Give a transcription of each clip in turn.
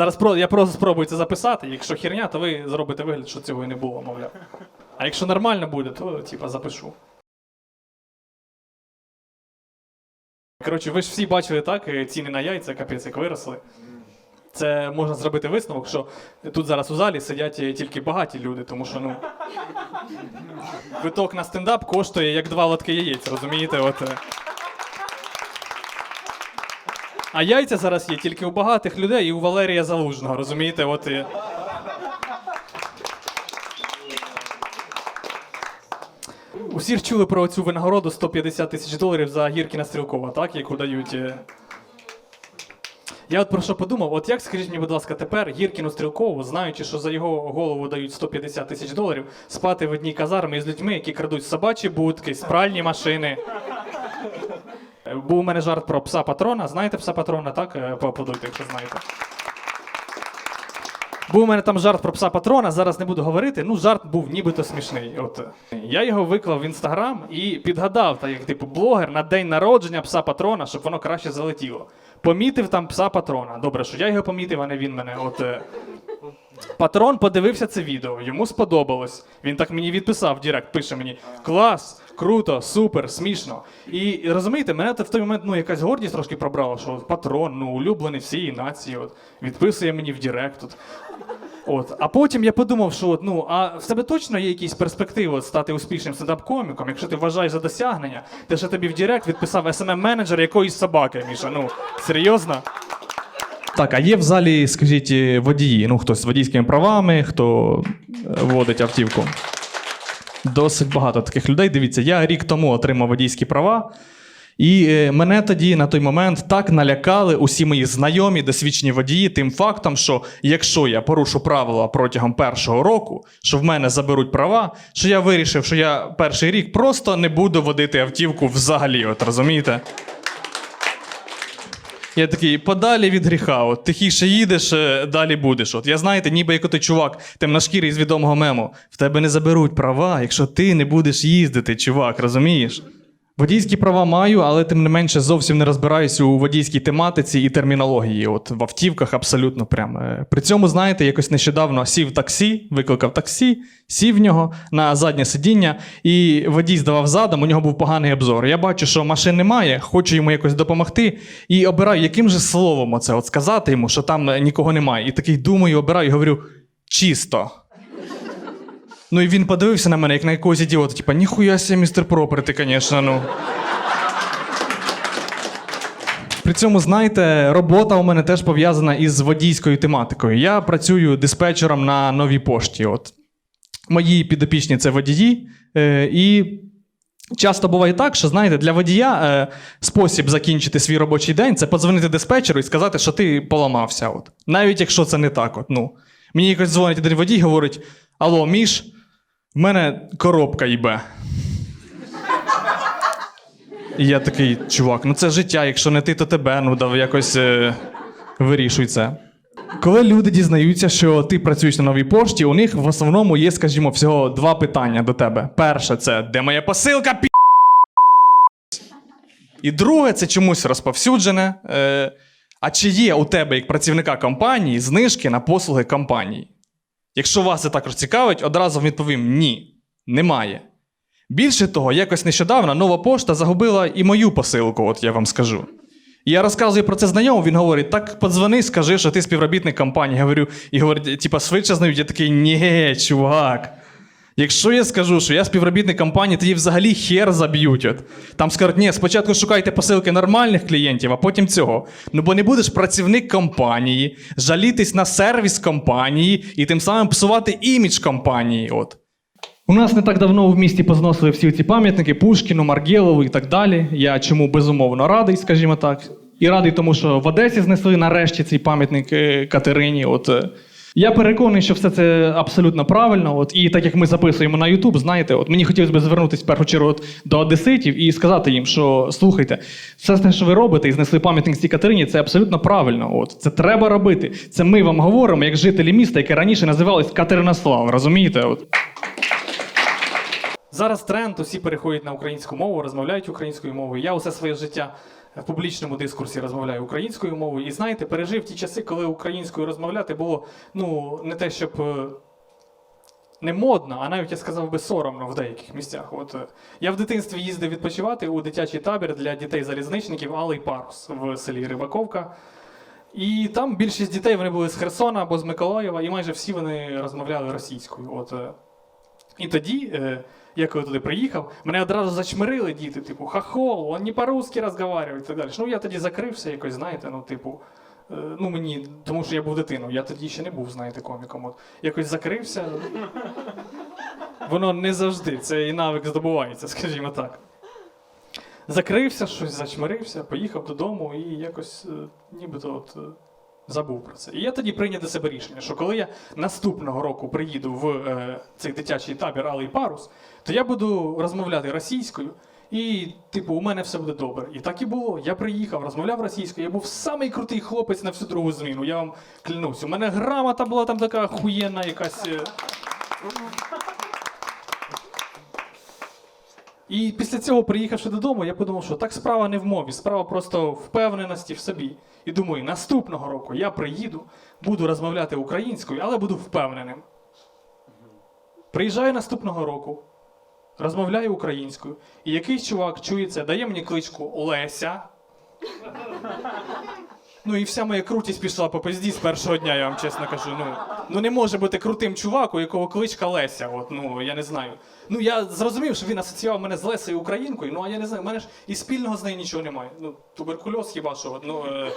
Зараз про, я просто спробую це записати. Якщо херня, то ви зробите вигляд, що цього і не було, мовляв. А якщо нормально буде, то типа запишу. Коротше, ви ж всі бачили так, е, ціни на яйця, капець, як виросли. Це можна зробити висновок, що тут зараз у залі сидять е, тільки багаті люди, тому що ну. Квиток на стендап коштує як два лотки яєць, розумієте? От, е. А яйця зараз є тільки у багатих людей і у Валерія Залужного, розумієте? От, е. Усі ж чули про цю винагороду 150 тисяч доларів за Гіркіна Стрілкова, так? Яку дають. е. Я от про що подумав, от як скажіть мені, будь ласка, тепер Гіркіну Стрілкову, знаючи, що за його голову дають 150 тисяч доларів, спати в одній казармі з людьми, які крадуть собачі будки, спральні машини. Е, Був у мене жарт про пса патрона. Знаєте пса патрона, так? Е, Поаплодуйте, якщо знаєте. Був у мене там жарт про пса патрона, зараз не буду говорити. Ну, жарт був нібито смішний. От я його виклав в інстаграм і підгадав, так як типу блогер на день народження пса патрона, щоб воно краще залетіло. Помітив там пса патрона. Добре, що я його помітив, а не він мене. От е, патрон подивився це відео, йому сподобалось. Він так мені відписав в Директ, пише мені: клас, круто, супер, смішно. І розумієте, мене в той момент ну, якась гордість трошки пробрала, що патрон, ну, улюблений всієї нації, от, відписує мені в Директ. От. От. А потім я подумав, що ну, а в тебе точно є якісь перспективи от, стати успішним стендап-коміком, якщо ти вважаєш за досягнення, те, що тобі в Директ відписав SMM-менеджер якоїсь собаки, Міша. Ну, серйозно? Так, а є в залі, скажіть, водії, ну хтось з водійськими правами, хто е, водить автівку. Досить багато таких людей. Дивіться, я рік тому отримав водійські права. І е, мене тоді на той момент так налякали усі мої знайомі, досвідчені водії, тим фактом, що якщо я порушу правила протягом першого року, що в мене заберуть права, що я вирішив, що я перший рік просто не буду водити автівку взагалі. От розумієте? Я такий, подалі від гріха, от тихіше їдеш, е, далі будеш. От я знаєте, ніби як ти чувак, темношкірий з відомого мему. В тебе не заберуть права, якщо ти не будеш їздити, чувак, розумієш? Водійські права маю, але тим не менше зовсім не розбираюся у водійській тематиці і термінології. От в автівках абсолютно прям. Е, При цьому, знаєте, якось нещодавно сів таксі, викликав таксі, сів в нього на заднє сидіння, і водій здавав задом, у нього був поганий обзор. Я бачу, що машин немає, хочу йому якось допомогти, і обираю, яким же словом оце от сказати йому, що там е, нікого немає. І такий думаю, обираю і говорю: чисто. Ну і він подивився на мене, як на якогось ідіота, типа, ніхуя себе, містер Проперти, звісно, ну. При цьому, знаєте, робота у мене теж пов'язана із водійською тематикою. Я працюю диспетчером на новій пошті. От. Мої підопічні це водії. Е, і часто буває так, що знаєте, для водія е, спосіб закінчити свій робочий день це подзвонити диспетчеру і сказати, що ти поламався. От. Навіть якщо це не так. От, ну. Мені якось дзвонить один водій говорить: Алло, Міш, в мене коробка їбе. І я такий, чувак, ну це життя, якщо не ти, то тебе, ну дав якось е, вирішуй це. Коли люди дізнаються, що ти працюєш на новій пошті, у них в основному є, скажімо, всього два питання до тебе. Перше, це де моя посилка, пі. І друге, це чомусь розповсюджене. Е, а чи є у тебе, як працівника компанії, знижки на послуги компанії? Якщо вас це також цікавить, одразу вам відповім ні, немає. Більше того, якось нещодавно нова пошта загубила і мою посилку, от я вам скажу. І я розказую про це знайомому, він говорить: так подзвони, скажи, що ти співробітник компанії. Я говорю, і говорить, типа, швидше знають. Я такий, ні, чувак. Якщо я скажу, що я співробітник компанії, тоді взагалі хер заб'ють. От. Там скажуть, ні, спочатку шукайте посилки нормальних клієнтів, а потім цього. Ну бо не будеш працівник компанії, жалітись на сервіс компанії і тим самим псувати імідж компанії. От. У нас не так давно в місті позносили всі ці пам'ятники Пушкіну, Маргєлову і так далі. Я чому безумовно радий, скажімо так. І радий тому, що в Одесі знесли нарешті цей пам'ятник е, Катерині. От, е, я переконаний, що все це абсолютно правильно. От, і так як ми записуємо на YouTube, знаєте, от мені хотілося б звернутися в першу чергу от, до одеситів і сказати їм, що слухайте, все те, що ви робите, і знесли пам'ятник цій Катерині, це абсолютно правильно. От, це треба робити. Це ми вам говоримо, як жителі міста, яке раніше називалось Катеринослав. Розумієте? От. Зараз тренд, усі переходять на українську мову, розмовляють українською мовою. Я усе своє життя в публічному дискурсі розмовляю українською мовою. І знаєте, пережив ті часи, коли українською розмовляти було ну, не те, щоб. е, Не модно, а навіть я сказав би соромно в деяких місцях. От е, я в дитинстві їздив відпочивати у дитячий табір для дітей-залізничників Алий Парус в селі Рибаковка. І там більшість дітей вони були з Херсона або з Миколаєва, і майже всі вони розмовляли російською. От, е. І тоді, е, я коли туди приїхав, мене одразу зачмирили діти, типу, хахол, он не по-русски розмовляє і так далі. Ну я тоді закрився якось, знаєте, ну, типу. е, Ну, мені, тому що я був дитиною, я тоді ще не був, знаєте, коміком. От, якось закрився. Воно не завжди, це і навик здобувається, скажімо так. Закрився, щось зачмирився, поїхав додому і якось е, нібито от, е, забув про це. І я тоді прийняв для себе рішення, що коли я наступного року приїду в е, цей дитячий табір Алий Парус, то я буду розмовляти російською. І, типу, у мене все буде добре. І так і було. Я приїхав, розмовляв російською. Я був самий крутий хлопець на всю другу зміну. Я вам клянусь. У мене грамота була там така охуєнна якась. І після цього, приїхавши додому, я подумав, що так справа не в мові, справа просто впевненості в собі. І думаю, наступного року я приїду, буду розмовляти українською, але буду впевненим. Приїжджаю наступного року, розмовляю українською, і якийсь чувак чує це, дає мені кличку Леся. Ну і вся моя крутість пішла по пизді з першого дня, я вам чесно кажу. Ну, ну не може бути крутим чуваку, якого кличка Леся. От, ну я не знаю. Ну я зрозумів, що він асоціював мене з Лесею Українкою, ну а я не знаю, в мене ж і спільного з нею нічого немає. Ну, туберкульоз хіба що. Ну, е...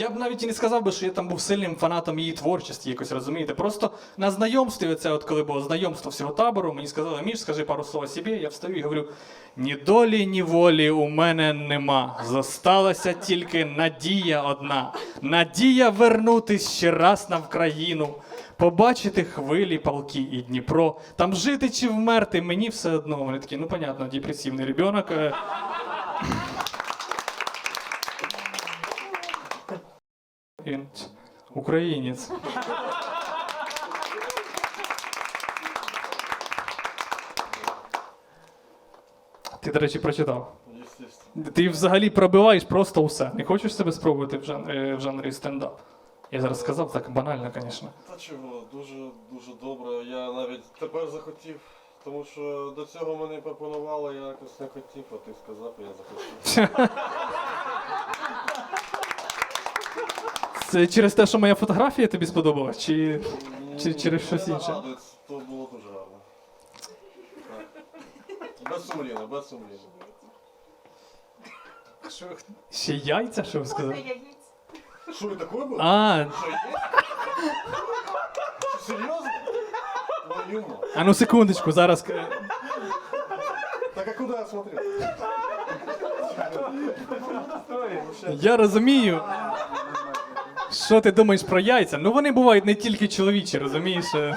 Я б навіть і не сказав би, що я там був сильним фанатом її творчості, якось розумієте. Просто на знайомстві, оце от коли було знайомство всього табору, мені сказали, Міш, скажи пару слов о собі. Я встаю і говорю: ні долі, ні волі у мене нема. Зосталася тільки надія одна. Надія вернутись ще раз на Вкраїну. Побачити хвилі, палки і Дніпро. Там жити чи вмерти, мені все одно. Вони такі, ну понятно, депресивний ребенок. Е. Він українець. Ти, до речі, прочитав. Ти взагалі пробиваєш просто усе. Не хочеш себе спробувати в жанрі, в жанрі стендап? Я зараз сказав так банально, звісно. Та чого, дуже дуже добре. Я навіть тепер захотів, тому що до цього мені пропонували, я якось не хотів, а ти сказав, і я захотів. Це через те, що моя фотографія тобі сподобалась? Чи. Чи через щось інше? нагадує, То було дуже гарно. Так. Без сумління, без сумління. Ще яйця, що ви сказали? Що і таке було? А, Що є? Що, Серйозно? А ну секундочку, зараз. Так а куди я смотрел? Я розумію. Що ти думаєш про яйця? Ну вони бувають не тільки чоловічі, розумієш? Е.